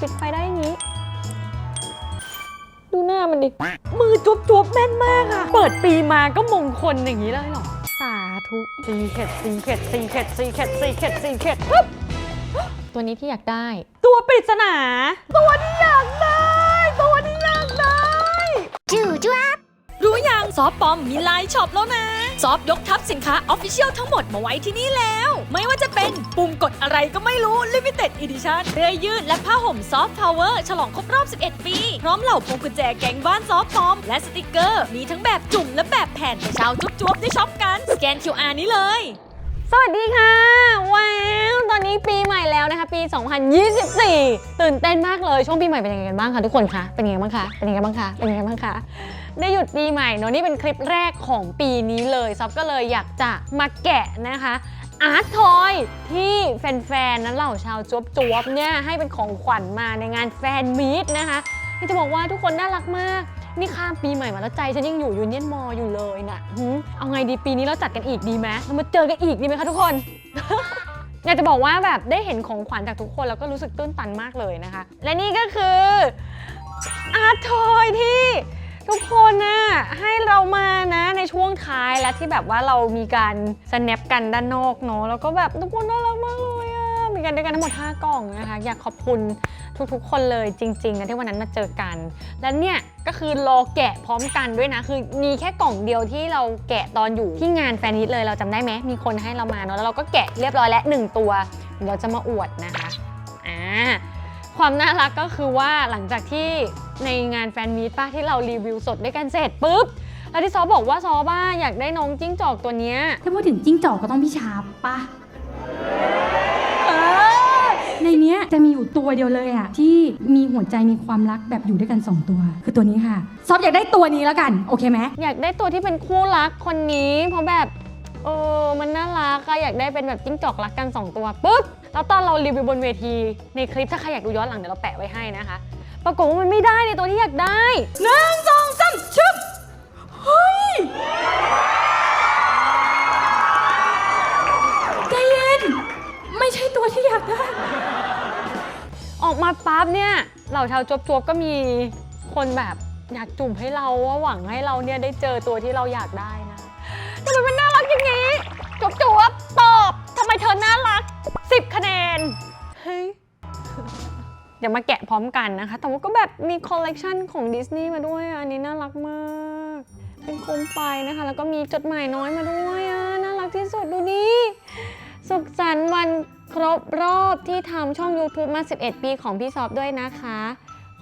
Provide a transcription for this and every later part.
ปิดไฟได้อย่างนี้ ดูหน้ามันดิ มือจุ๊บจุ๊บแม่นมากอะเปิดปีมาก็มงคลอย่างนี้เลยเหรอ สาธุสีเข็ดสีเข็ดสีเข็ดสีเข็ดสีเข็ดสีเข็ดปึ๊บตัวนี้ที่อยากได้ ตัวปริศนา ตัวที่อยากได้ ตัวที่อยากได้รู้ยัง ซอฟปอมมีไลน์ช็อปแล้วนะ ซอฟยกทับสินค้าออฟฟิเชียลทั้งหมดมาไว้ที่นี่แล้ว ไม่ว่าจะเป็นปุ่มกดอะไรก็ไม่รู้ Limited Edition เสื้อยืดและผ้าห่มซอฟต์พาวเวอร์ฉลองครบรอบ 11 ปี พร้อมเหล่าพวงกุญแจแก๊งบ้านซอฟปอม และสติกเกอร์ มีทั้งแบบจุ่มและแบบแผ่นให้ชาวจุ๊บๆได้ช็อปกัน สแกน QR นี้เลย สวัสดีค่ะ ว้าว ตอนนี้ปีใหม่แล้วนะคะ ปี 2024 ตื่นเต้นมากเลย ช่วงปีใหม่เป็นยังไงกันบ้างคะทุกคนคะ เป็นยังไงบ้างคะ เป็นยังไงบ้างคะ เป็นยังไงบ้างคะ ได้หยุดปีใหม่เนอะนี่เป็นคลิปแรกของปีนี้เลยซับก็เลยอยากจะมาแกะนะคะอาร์ตทอยที่แฟนๆนั้นเหล่าชาวจวบจวบๆเนี่ยให้เป็นของขวัญมาในงานแฟนมีตนะคะนี่จะบอกว่าทุกคนน่ารักมาก นี่ข้ามปีใหม่มาแล้วใจฉันยังอยู่ยูเนียนมออยู่เลยนะหืมเอาไงดีปีนี้เราจัดกันอีกดีไหมเรามาเจอกันอีกดีไหมคะทุกคนอยากจะบอกว่าแบบได้เห็นของขวัญจากทุกคนแล้วก็รู้สึกตื้นตันมากเลยนะคะ และนี่ก็คืออาร์ตทอยที่ ทุกคนน่ะให้เรามานะในช่วงท้ายและที่แบบว่าเรามีการสแนปกันด้านนอกเนาะแล้วก็แบบทุกคนน่ารักมากเลยอะมีกันด้วยกันทั้งหมด 5 กล่องนะคะอยากขอบคุณทุกๆ คนเลยจริงๆนะที่วันนั้นมาเจอกัน และเนี่ยก็คือรอแกะพร้อมกันด้วยนะ คือมีแค่กล่องเดียวที่เราแกะตอนอยู่ที่งานแฟนนิตเลยเราจำได้ไหมมีคนให้เรามาเนาะแล้วเราก็แกะเรียบร้อยแล้วหนึ่งตัวเดี๋ยวเราจะมาอวดนะคะอ่าความน่ารักก็คือว่าหลังจากที่ ในงานแฟนมีตป้าที่เรารีวิวสดด้วยกันเสร็จปุ๊บแล้วที่ซอบอกว่าซอบ้าอยากได้น้องจิ้งจอกตัวเนี้ย ถ้าพูดถึงจิ้งจอกก็ต้องพี่ชาร์ปปะในเนี้ยจะมีอยู่ตัวเดียวเลยอะที่มีหัวใจมีความรักแบบอยู่ด้วยกัน2ตัว คือตัวนี้ค่ะ ซอฟอยากได้ตัวนี้แล้วกัน โอเคไหมอยากได้ตัวที่เป็นคู่รักคนนี้ เพราะแบบเออมันน่ารักอะอยากได้เป็นแบบจิ้งจอกรักกัน2ตัวปุ๊บแล้วตอนเรารีวิวบนเวทีในคลิปถ้าใครอยากดูย้อนหลังเดี๋ยวเราแปะไว้ให้นะคะ ปรากฏว่ามันไม่ได้ในตัวที่อยากได้หนึ่งสองสามชึบเฮ้ยใจเย็น ไม่ใช่ตัวที่อยากได้ ออกมาปั๊บเนี่ยเหล่าชาวจวบจวบๆก็มีคนแบบอยากจุ่มให้เราว่าหวังให้เราเนี่ยได้เจอตัวที่เราอยากได้นะทำไมมันน่ารักอย่างนี้จวบจวบๆตอบทำไมเธอน่ารัก 10 คะแนนเฮ้ยเดี๋ยวมาแกะพร้อมกันนะคะ แต่ว่าก็แบบมีคอลเลกชันของดิสนีย์มาด้วยอันนี้น่ารักมาก เป็นโคมไฟนะคะ แล้วก็มีจดหมายน้อยมาด้วยอะน่ารักที่สุดดูดิสุขสันต์วันครบรอบที่ทำช่อง YouTube มา 11 ปีของพี่ซอฟด้วยนะคะ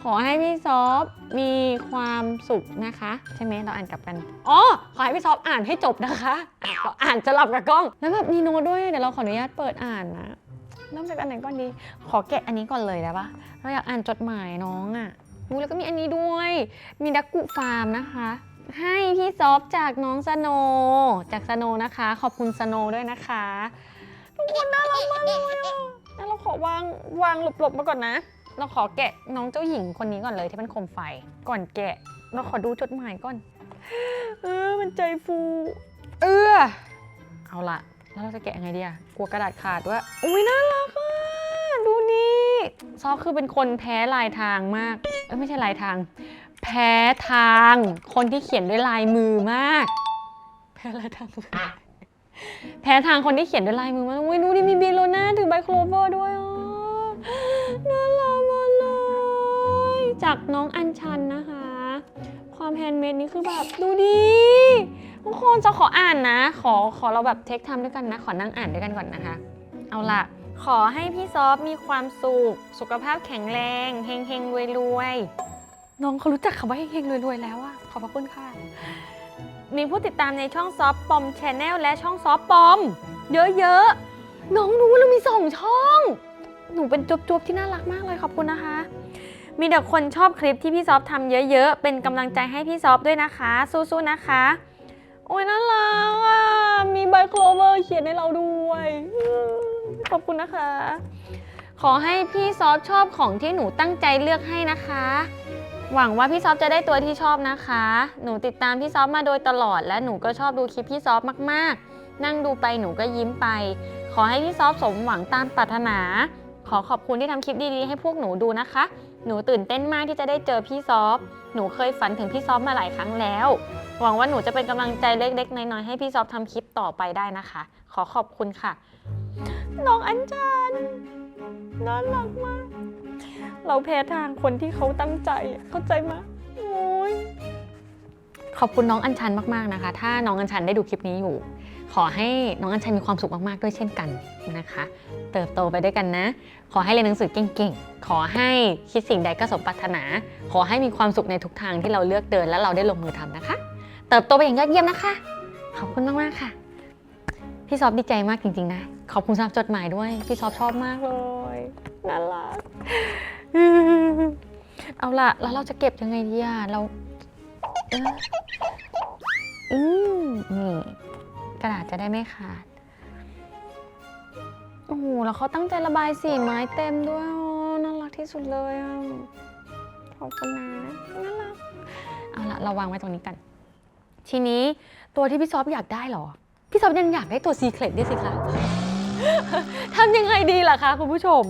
ขอให้พี่ซอฟมีความสุขนะคะ ใช่ไหมเราอ่านกลับกัน อ๋อ ขอให้พี่ซอฟอ่านให้จบนะคะอะเราอ่านจะหลับกับกล้อง แล้วแบบมีโน้ตด้วย เดี๋ยวเราขออนุญาตเปิดอ่านนะ เริ่มจากอันไหนก่อนดี ขอแกะอันนี้ก่อนเลยได้ปะเราอยากอ่านจดหมายน้องอะ่ะอู้แล้วก็มีอันนี้ด้วย มีดักกุฟาร์มนะคะ ให้พี่ซอฟจากน้องสโน จากสโนนะคะ ขอบคุณสโนด้วยนะคะทุกคนน่ารักมากเลยอะเราขอวางวางหลบๆมาก่อนนะ เราขอแกะน้องเจ้าหญิงคนนี้ก่อนเลยที่เป็นโคมไฟ ก่อนแกะ เราขอดูจดหมายก่อน เออมันใจฟู เออเอาละ แล้วเราจะแกะยังไงดีอะกลัวกระดาษขาดด้วยอุ้ยน่ารักอะ ดูนี่ซอคือเป็นคนแพ้ลายทางมาก เอ้ยไม่ใช่ลายทาง แพ้ทาง คนที่เขียนด้วยลายมือมาก แพ้ลายทาง แพ้ทางคนที่เขียนด้วยลายมือมากอุ้ยดูดิมีบีโลน่าถือใบโคลเวอร์ด้วยอะน่ารักมากเลย จากน้องอัญชันนะคะ ความแฮนด์เมดนี่คือแบบดูดิ ทุกคนจะขออ่านนะ ขอขอเราแบบเทคไทม์ด้วยกันนะ ขอนั่งอ่านด้วยกันก่อนนะคะ เอาล่ะ ขอให้พี่ซอฟมีความสุข สุขภาพแข็งแรงเฮงเฮงรวยรวยน้องเขารู้จักคำว่าเฮงเฮงรวยรวยแล้วอะขอบพระคุณค่ะ มีผู้ติดตามในช่องซอฟปอมชแนลและช่องซอฟปอม เยอะๆ น้องรู้เรามีสองช่อง หนูเป็นจุ๊บๆที่น่ารักมากเลยขอบคุณนะคะมีแต่คนชอบคลิปที่พี่ซอฟทำเยอะ ๆ เป็นกำลังใจให้พี่ซอฟด้วยนะคะ สู้ๆ นะคะ อ้ยน่ารักอะ มีใบโคลเวอร์เขียนให้เราด้วยอืมขอบคุณนะคะ ขอให้พี่ซอฟชอบของที่หนูตั้งใจเลือกให้นะคะ หวังว่าพี่ซอฟจะได้ตัวที่ชอบนะคะ หนูติดตามพี่ซอฟมาโดยตลอด และหนูก็ชอบดูคลิปพี่ซอฟมากๆ นั่งดูไปหนูก็ยิ้มไป ขอให้พี่ซอฟสมหวังตามปรารถนาขขอขอบคุณที่ทำคลิปดีๆ ให้พวกหนูดูนะคะ หนูตื่นเต้นมากที่จะได้เจอพี่ซอฟ หนูเคยฝันถึงพี่ซอฟมาหลายครั้งแล้ว หวังว่าหนูจะเป็นกำลังใจเล็กๆ น้อยๆ ให้พี่ซอฟทำคลิปต่อไปได้นะคะ ขอขอบคุณค่ะ น้องอัญชันน่ารักมาก เราแพ้ทางคนที่เขาตั้งใจเข้าใจไหมโอ้ยขอบคุณน้องอัญชันมากๆนะคะ ถ้าน้องอัญชันได้ดูคลิปนี้อยู่ ขอให้น้องอัญชันมีความสุขมากๆด้วยเช่นกันนะคะ เติบโตไปด้วยกันนะ ขอให้เรียนหนังสือเก่งๆ ขอให้คิดสิ่งใดก็สมปรารถนา ขอให้มีความสุขในทุกทางที่เราเลือกเดินและเราได้ลงมือทำนะคะ เติบโตไปอย่างยอดเยี่ยมนะคะ ขอบคุณมากๆค่ะ พี่ซอฟดีใจมากจริงๆนะ ขอบคุณสำหรับจดหมายด้วย พี่ซอฟชอบมากเลยน่ารักเอาล่ะ แล้วเราจะเก็บยังไงดีอะเราเอออืมนี่ กระดาษจะได้ไม่ขาด โอ้โห แล้วเขาตั้งใจระบายสีไม้เต็มด้วยอ๋อน่ารักที่สุดเลยอะ ขอบคุณนะน่ารัก เอาละเราวางไว้ตรงนี้กัน ทีนี้ตัวที่พี่ซอฟอยากได้เหรอ พี่ซอฟยังอยากได้ตัวซีเครตด้วยสิคะ ทำยังไงดีล่ะคะคุณผู้ชม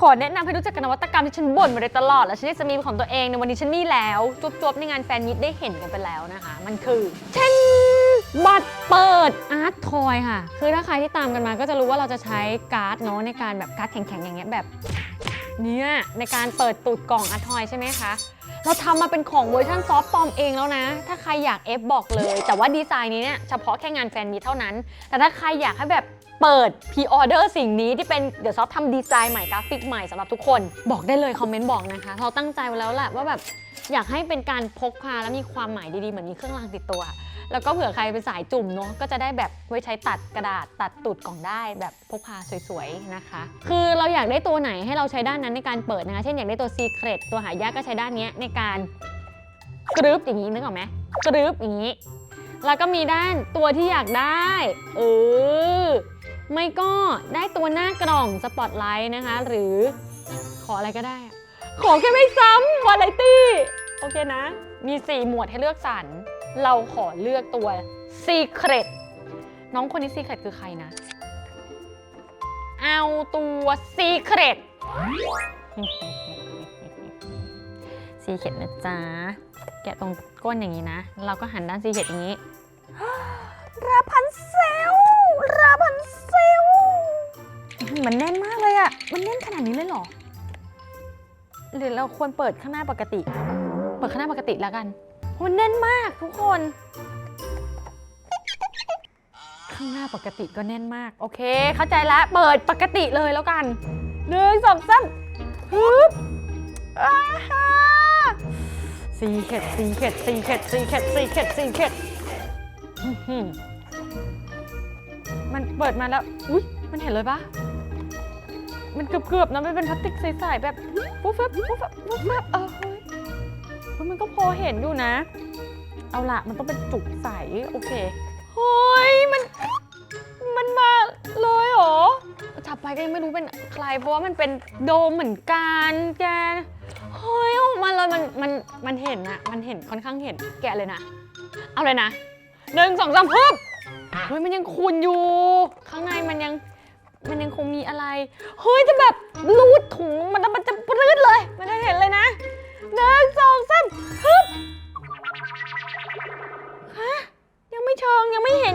ขอแนะนำให้รู้จักกับนวัตกรรมที่ฉันบ่นมาโดยตลอด และฉันอยากจะมีเป็นของตัวเองในวันนี้ฉันมีแล้วจวบๆในงานแฟนมิตได้เห็นกันไปแล้วนะคะ มันคือเช่น บัตรเปิดอาร์ตทอยค่ะ คือถ้าใครที่ตามกันมาก็จะรู้ว่าเราจะใช้การ์ดเนาะในการแบบการ์ดแข็งๆอย่างเงี้ยแบบเนี้ยในการเปิดตูดกล่องอาร์ตทอยใช่ไหมคะเราทำมาเป็นของเวอร์ชันซอฟต์ปอมเองแล้วนะ ถ้าใครอยากเอฟบอกเลย แต่ว่าดีไซน์นี้เนี่ยเฉพาะแค่งานแฟนมีเท่านั้น แต่ถ้าใครอยากให้แบบเปิดพ r ออเดอร์สิ่งนี้ที่เป็นเดี๋ยวซอฟทำดีไซน์ใหม่กราฟิกใหม่สำหรับทุกคน บอกได้เลยคอมเมนต์บอกนะคะ เราตั้งใจไว้แล้วแหละว่าแบบอยากให้เป็นการพกพาแล้วมีความหมายดีๆ เหมือนมีเครื่องรางติดตัว แล้วก็เผื่อใครเป็นสายจุ่มเนาะก็จะได้แบบไว้ใช้ตัดกระดาษตัดตูดกล่องได้แบบพกพาสวยๆนะคะ คือเราอยากได้ตัวไหนให้เราใช้ด้านนั้นในการเปิดนะคะ เช่นอยากได้ตัว Secret ตัวหายากก็ใช้ด้านเนี้ยในการกรึบอย่างนี้นึกออกไหมกรึบอย่างนี้แล้วก็มีด้านตัวที่อยากได้เออไม่ก็ได้ตัวหน้ากล่องสปอตไลท์นะคะ หรือขออะไรก็ได้อะขอแค่ไม่ซ้ำวาไรตี้ โอเคนะ มี 4 หมวดให้เลือกสรร เราขอเลือกตัว Secret น้องคนนี้ Secret คือใครนะ เอาตัว Secret Secret นะจ๊ะ แกะตรงก้นอย่างนี้นะ เราก็หันด้าน Secret อย่างนี้ ราพันเซล ราพันเซล มันแน่นมากเลยอะ มันแน่นขนาดนี้เลยเหรอ หรือเราควรเปิดข้างหน้าปกติ เปิดข้างหน้าปกติแล้วกัน มันแน่นมากทุกคน ข้างหน้าปกติก็แน่นมาก โอเค เข้าใจแล้ว เปิดปกติเลยแล้วกันหนึ่งสองสามฮึบอาฮาสีเข็ดสีเข็ดสีเข็ดสีเข็ดสีเข็ดสีเข็ดมันเปิดมาแล้ว อุ้ยมันเห็นเลยปะมันเกือบๆนะมันเป็นพลาสติกใสๆแบบปุ๊บปั๊บปุ๊บปั๊บปุ๊บปั๊บเออเฮ้ย ฮ้ยมันก็พอเห็นอยู่นะ เอาละมันต้องเป็นจุกใส โอเคเฮ้ยมัน มันมาเลยเหรอ จับไปก็ยังไม่รู้เป็นใคร เพราะว่ามันเป็นโดมเหมือนกันแก เฮ้ยออกมาเลยมัน มัน มันเห็นอะมันเห็นค่อนข้างเห็น แกะเลยนะ เอาเลยนะหนึ่งสองสามพึบเฮ้ยมันยังคูนอยู่ ข้างในมันยัง มันยังคงมีอะไร เฮ้ยจะแบบรูดถุงมันมันจะปื้ดเลย มันจะเห็นเลยนะ หนึ่งสองสามฮึบฮะยังไม่เชิงยังไม่เห็น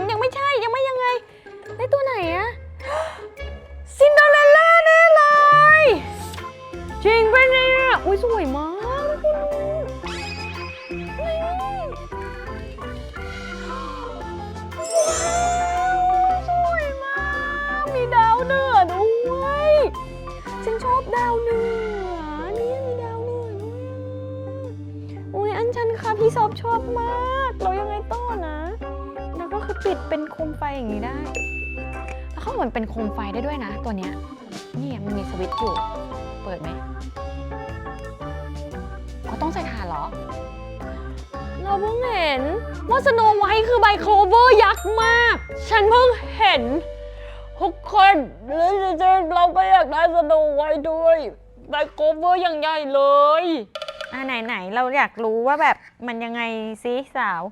อย่างนี้ได้ แล้วเขาเหมือนเป็นโคมไฟได้ด้วยนะ ตัวเนี้ยนี่มันมีสวิตช์อยู่ เปิดไหมเขาต้องใส่ถ่านเหรอ เราเพิ่งเห็นว่าสโนไวท์คือใบโคลเวอร์ยักษ์มาก ฉันเพิ่งเห็นทุกคนแล้วจริงเราก็อยากได้สโนไวท์ด้วยใบโคลเวอร์อย่างใหญ่เลยอ่าไหนๆ เราอยากรู้ว่าแบบมันยังไงซิสาว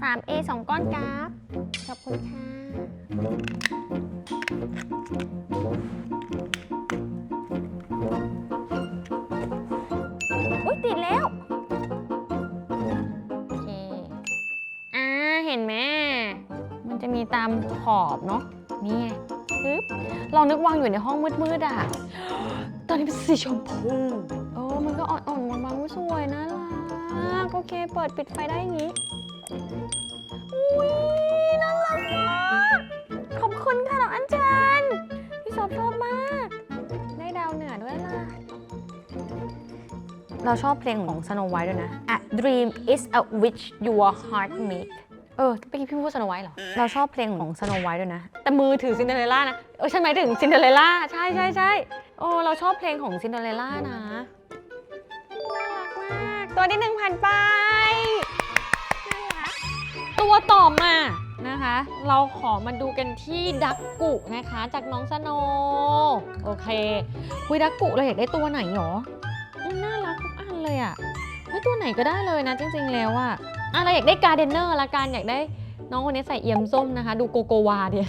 3A 2 ก้อนกราฟ ขอบคุณค่ะ อุ้ยติดแล้ว โอเค อ่า เห็นไหม มันจะมีตามขอบเนาะ นี่ฮึ๊บเรานึกวางอยู่ในห้องมืดๆอะตอนนี้เป็นสีชมพูเออมันก็อ่อนๆบางๆสวยนะล่ะ โอเค เปิดปิดไฟได้อย่างนี้ อุ้ยน่ารักมากขอบคุณค่ะน้องอัญชันพี่ซอฟชอบมาก ได้ดาวเหนือด้วยล่ะ เราชอบเพลงของ Snow White ด้วยนะ A dream is a wish your heart make เออเมื่อกี้พี่พูด Snow White เหรอ เราชอบเพลงของ Snow White ด้วยนะ แต่มือถือซินเดอเรลล่านะ เออฉันหมายถึงซินเดอเรลล่า ใช่ใช่ใช่โอ้เราชอบเพลงของซินเดอเรลล่านะ น่ารักมาก ตัวที่หนึ่งผ่านไปน่า ตัวต่อมานะคะ เราขอมาดูกันที่ดักกุนะคะ จากน้องสโนโอเคคุยดักกุเราอยากได้ตัวไหนหรอน่ารักทุกอันเลยอะ่ะเฮ้ยตัวไหนก็ได้เลยนะจริง ๆ แล้วอะ่ะอะเราอยากได้การเดนเนอร์ละกันอยากได้น้องคนนี้ใส่เอี่ยมส้มนะคะ ดูโกโกวาเดีย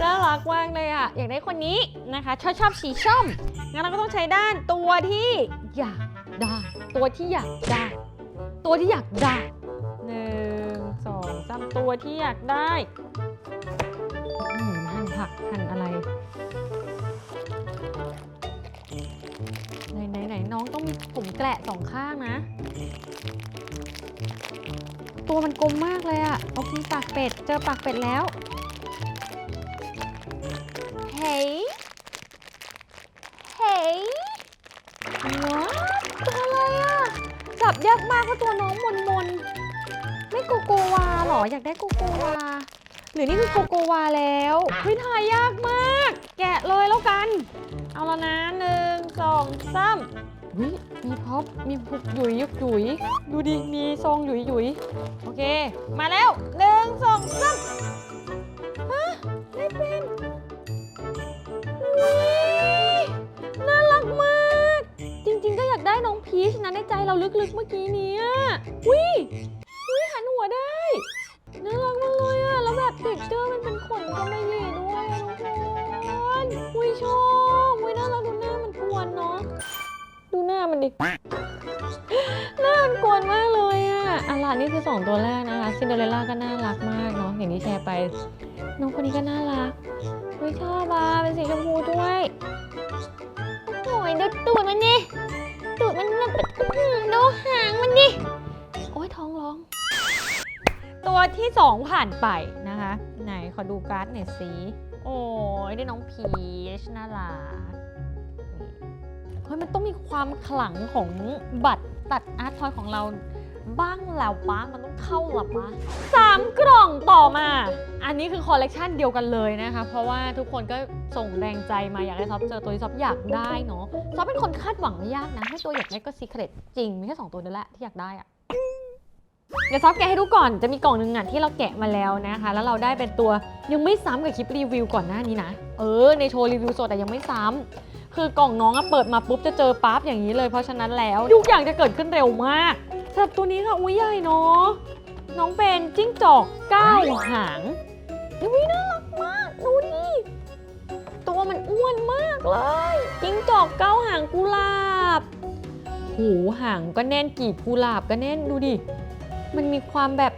น่ารักมากเลยอะ่ะ อยากได้คนนี้นะคะ ชอบชอบสีส้มงั้นเราก็ต้องใช้ด้านตัวที่อยากได้ ตัวที่อยากได้ ตัวที่อยากได้ สองสามตัวที่อยากได้อืมหั่นผักหั่นอะไรไหนไหนไหนน้องต้องมีผมแกละสองข้างนะ ตัวมันกลมมากเลยอะโอเคปากเป็ด เจอปากเป็ดแล้ว เฮ้ย ออยากได้โกโกวา หรือนี่คือโกโกวาแล้วเฮ้ยทายยากมาก แกะเลยแล้วกัน เอาแล้วนะหนึ่งสองสามวิมีพ็อปมีพุกหยุยยุกหยุย ดูดิ มีทรงหยุยหยุย โอเค มาแล้วหนึ่งสองสามฮะได้เป็นวิน่ารักมาก จริงๆ ก็อยากได้น้องพีชนะในใจเราลึกๆเมื่อกี้นี้วิ ดูหน้ามันดิน้ากวนมากเลยอะอะล่ะนี่คือ 2 ตัวแรกนะคะ ซินเดอเรลล่าก็น่ารักมากเนาะ อย่างที่แชร์ไป น้องคนนี้ก็น่ารักอุ้ยชอบอะเป็นสีชมพูด้วย โอ้ยดูตูดมันดิ ตูดมันแบบดูหางมันดิ โอ้ยท้องร้อง ตัวที่ 2 ผ่านไปนะคะ ไหนขอดูการ์ดหน่อยสิ โอ้ยได้น้องพีชน่ารัก เฮ้ยมันต้องมีความขลังของบัตรตัดอาร์ตทอยของเราบ้างแล้วปะมันต้องเข้าหรอปะสามกล่องต่อมา อันนี้คือคอลเลกชันเดียวกันเลยนะคะ เพราะว่าทุกคนก็ส่งแรงใจมาอยากให้ซอฟเจอตัวที่ซอฟอยากได้เนาะซอฟเป็นคนคาดหวังไม่ยากนะให้ตัวอยากได้ก็ซีเครตจริง มีแค่สองตัวนั่นแหละที่อยากได้อะเดี๋ยวซอฟแกะให้ดูก่อนจะมีกล่องหนึ่งอะที่เราแกะมาแล้วนะคะ แล้วเราได้เป็นตัวยังไม่ซ้ำกับคลิปรีวิวก่อนหน้านี้นะ เออในโชว์รีวิวสดแต่ยังไม่ซ้ำ คือกล่องน้องอะเปิดมาปุ๊บจะเจอปั๊บอย่างนี้เลย เพราะฉะนั้นแล้วทุกอย่างจะเกิดขึ้นเร็วมากสำหรับตัวนี้ค่ะอุ้ยใหญ่เนาะน้องเป็นจิ้งจอกเก้าหางอุ้ยน่ารักมากดูดิตัวมันอ้วนมากเลย จิ้งจอกเก้าหางกุหลาบ หูหางก็แน่นกีบกุหลาบก็แน่นดูดิ มันมีความแบบ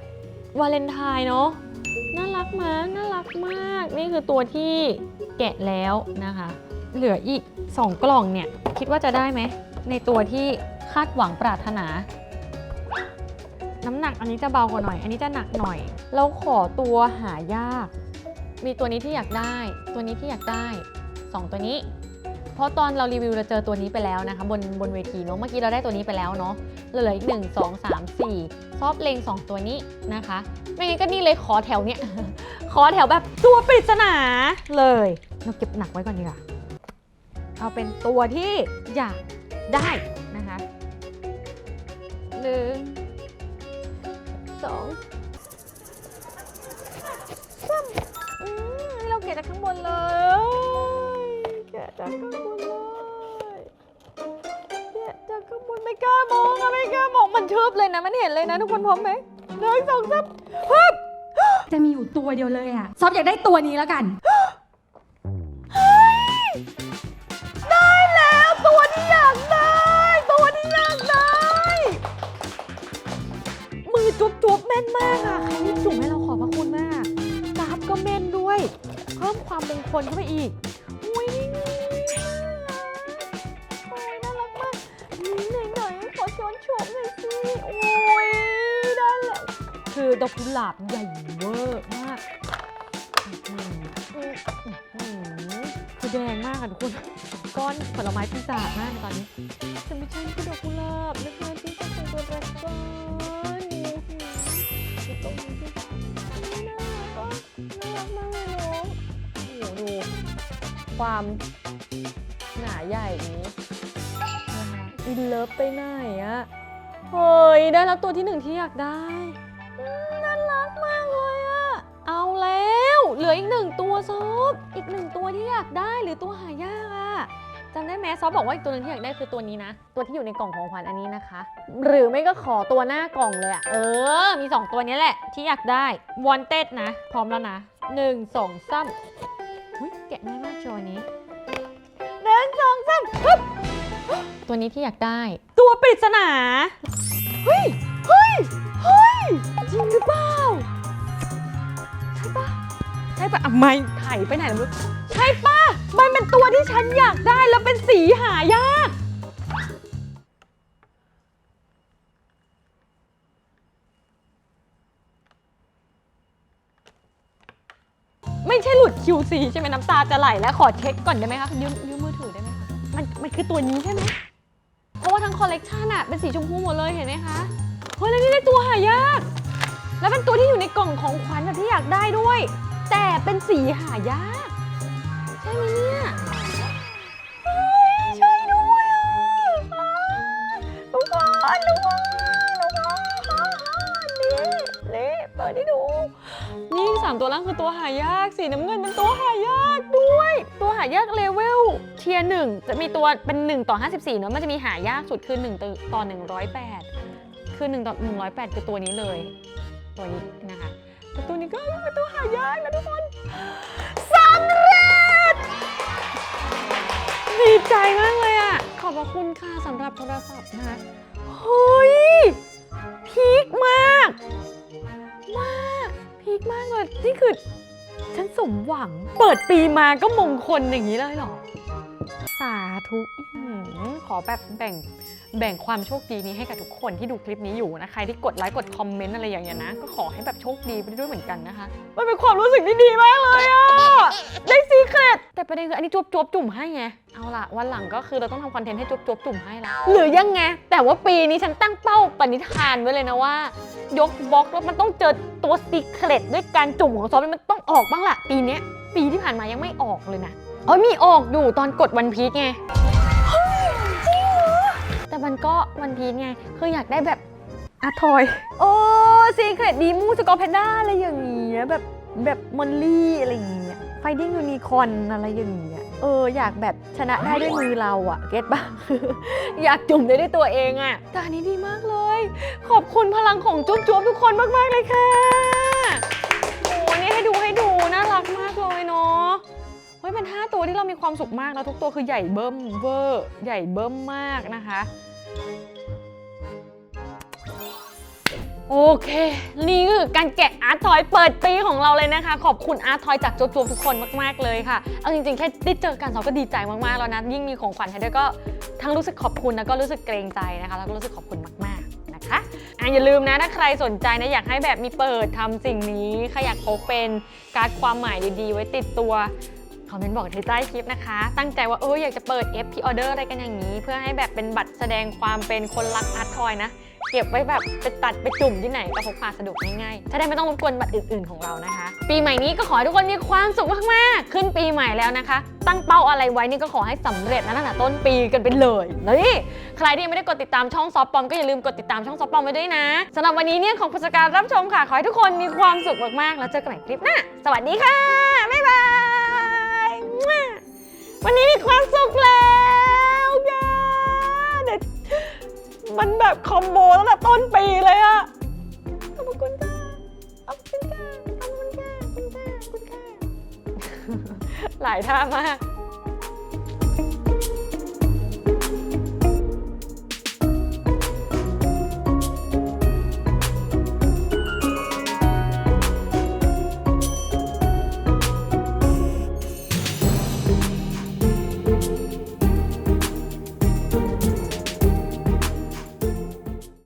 วาเลนไทน์เนาะน่ารักมากน่ารักมาก นี่คือตัวที่ แกะแล้วนะคะ เหลืออีก 2 กล่องเนี่ย คิดว่าจะได้ไหม ในตัวที่คาดหวังปรารถนา น้ำหนักอันนี้จะเบากว่าหน่อย อันนี้จะหนักหน่อย เราขอตัวหายาก มีตัวนี้ที่อยากได้ ตัวนี้ที่อยากได้ 2 ตัวนี้ เพราะตอนเรารีวิวเราเจอตัวนี้ไปแล้วนะคะ บนบนเวทีเนาะ เมื่อกี้เราได้ตัวนี้ไปแล้วเนาะ เหลืออีก 1 2 3 4ชอบเลง2 ตัวนี้นะคะ ไม่งั้นก็นี่เลยขอแถวเนี้ย อแถวแบบตัวปริศนาเลยเราเก็บหนักไว้ก่อนดีกว่าเอาเป็นตัวที่อยากได้นะคะหนึ่งสองสามเราเก็บจากข้างบนเลยแกะจากข้างบนเลยแกะจากข้างบนไม่กล้ามองอะไม่กล้ามองมันชืบเลยนะมันเห็นเลยนะทุกคนพร้อมไหมหนึ่งสองสาม จะมีอยู่ตัวเดียวเลยอะซอฟอยากได้ตัวนี้แล้วกัน ได้แล้วตัวที่อยากได้ ตัวที่อยากได้ มือจุ๊บๆเแม่นมากอะใครนี่จุ๊บให้เราขอบพระคุณมากกราฟก็แม่นด้วย เพิ่มความเป็นคนเข้าไปอีก ดอกกุหลาบใหญ่เวอร์มากอือคือแดงมากอะทุกคน ก้อนผลไม้ปีศาจมากตอนนี้แต่ไม่ใช่คือดอกกุหลาบนะคะที่ต้องเป็นตัวแรกก้อนนี่คือตรงนี้น่ารักมากเลยเนาะโอ้โหดูความหนาใหญ่นี้นะคะอินเลิฟไปไหนอะเฮ้ย ได้แล้วตัวที่หนึ่งที่อยากได้ อีกหนึ่งตัวที่อยากได้หรือตัวหายากอะจำได้ไหมซอฟบอกว่าอีกตัวหนึงที่อยากได้คือตัวนี้นะ ตัวที่อยู่ในกล่องของขวัญอันนี้นะคะ หรือไม่ก็ขอตัวหน้ากล่องเลยอะเออ มี 2 ตัวนี้แหละที่อยากได้ wanted นะ พร้อมแล้วนะ 1 2 3หุ้ยแกะง่ายมากจอนี้หนึ่งสองสามฮึบตัวนี้ที่อยากได้ ตัวปริศนา เฮ้ย เฮ้ย เฮ้ย จริงหรือเปล่า ใช่ปะอะไม่ไถ่ไปไหนแล้วไม่รู้ใช่ปะมันเป็นตัวที่ฉันอยากได้แล้วเป็นสีหายาก ไม่ใช่หลุด QC ใช่ไหมน้ำตาจะไหลแล้วขอเช็คก่อนได้ไหมคะยืมยืมมือถือได้ไหมคะมันมันคือตัวนี้ใช่ไหมเพราะว่าทั้งคอลเลกชันอะเป็นสีชมพูหมดเลยเห็นไหมคะเฮ้ยแล้วนี่ได้ตัวหายาก แล้วเป็นตัวที่อยู่ในกล่องของขวัญแบบที่อยากได้ด้วย แต่เป็นสีหายาก ใช่ไหมเนี่ยเฮ้ยใช่ด้วยอะทุกคนทุกคนทุกคนนี่นี่เปิดให้ดู นี่สามตัวล่างคือตัวหายาก สีน้ำเงินเป็นตัวหายากด้วย ตัวหายากเลเวลเทียร์หนึ่งจะมีตัวเป็น 1 ต่อ 54 เนอะมันจะมีหายากสุดคือ1ต่อ 108 คือ1ต่อ 108 คือตัวนี้เลย ตัวนี้นะคะ แต่ตัวนี้ก็เป็นตัวหายากนะทุกคนสำเร็จ ดีใจมากเลยอะ ขอบพระคุณค่ะสำหรับโทรศัพท์นะคะเฮ้ยพีคมาก มากพีคมากเลย นี่คือ ฉันสมหวัง เปิดปีมาก็มงคลอย่างนี้เลยเหรอ สาธุขอแบบแบ่ง แบ่งความโชคดีนี้ให้กับทุกคนที่ดูคลิปนี้อยู่นะใครที่กดไลค์กดคอมเมนต์อะไรอย่างเงี้ยนะ ก็ขอให้แบบโชคดีไปด้วยเหมือนกันนะคะ มันเป็นความรู้สึกที่ดีมากเลยอะได้ซีเครตแต่ประเด็นคืออันนี้จวบจวบจุ่มให้ไง เอาล่ะ วันหลังก็คือเราต้องทำคอนเทนต์ให้จวบจวบจุ่มให้ละหรือยังไง แต่ว่าปีนี้ฉันตั้งเป้าปณิธานไว้เลยนะว่า ยกบล็อกแล้วมันต้องเจอตัวซีเครตด้วยการจุ่มของซอฟต์มันต้องออกบ้างล่ะปีนี้ปีที่ผ่านมายังไม่ออกเลยนะเอ้ยมีออกอยู่ตอนกดวันพีชไง แต่มันก็วันพีชไง คืออยากได้แบบอะทอย โอ้ซีเครตดีมูสกอร์แพนด้าอะไรอย่างเงี้ยแบบแบบมอลลี่อะไรอย่างเงี้ยไฟดิ้งยูนิคอนอะไรอย่างเงี้ยเอออยากแบบชนะได้ด้วยมือเราอะเก็ตปะอยากจุ่มได้ด้วยตัวเองอะแต่อันนี้ดีมากเลย ขอบคุณพลังของจุ๊บจุ๊บทุกคนมากๆเลยค่ะโอ้นี่ให้ดูให้ดูน่ารักมากเลยเนาะเฮ้ยเป็น 5 ตัวที่เรามีความสุขมากแล้วทุกตัวคือใหญ่เบิ้มเวอร์ใหญ่เบิ้มมากนะคะ โอเค นี่คือการแกะอาร์ตทอยเปิดปีของเราเลยนะคะ ขอบคุณอาร์ตทอยจากโจโจทุกคนมาก ๆ เลยค่ะ เอาจริง ๆ แค่ได้เจอกันเราก็ดีใจมาก ๆ แล้วนะ ยิ่งมีของขวัญให้ด้วยก็ทั้งรู้สึกขอบคุณแล้วก็รู้สึกเกรงใจนะคะ แล้วก็รู้สึกขอบคุณมาก ๆ นะคะอะอย่าลืมนะ ถ้าใครสนใจนะ อยากให้แบบมีเปิดทำสิ่งนี้ใครอยากพกเป็นการ์ดความหมายดี ๆ ไว้ติดตัว คอมเมนต์บอกที่ใต้คลิปนะคะ ตั้งใจว่าเอออยากจะเปิด FP Order อะไรกันอย่างนี้ เพื่อให้แบบเป็นบัตรแสดงความเป็นคนรักอาร์ตทอยนะ เก็บไว้แบบไปตัดไปจุ่มที่ไหนก็พกพาสะดวกง่ายๆจะได้ไม่ต้องรบกวนบัตรอื่นๆของเรานะคะ ปีใหม่นี้ก็ขอให้ทุกคนมีความสุขมากๆ ขึ้นปีใหม่แล้วนะคะ ตั้งเป้าอะไรไว้นี่ก็ขอให้สำเร็จนะตั้งแต่ต้นปีกันไปเลยนี่ใครที่ยังไม่ได้กดติดตามช่องซอฟปอมก็อย่าลืมกดติดตามช่องซอฟปอมไว้ด้วยนะสำหรับวันนี้เนี่ยขอบคุณสการรับชมค่ะขอให้ทุกคนมีความสุขมากๆ แล้วเจอกันใหม่คลิปหน้าสวัสดีค่ะบ๊ายบายมั่ว วันนี้มีความสุขแล้วย่าเด็ดมันแบบคอมโบตั้งแต่ต้นปีเลยอะขอบคุณค่ะขอบคุณค่ะขอบคุณค่ะขอบคุณค่ะขอบคุณค่ะหลายท่ามาก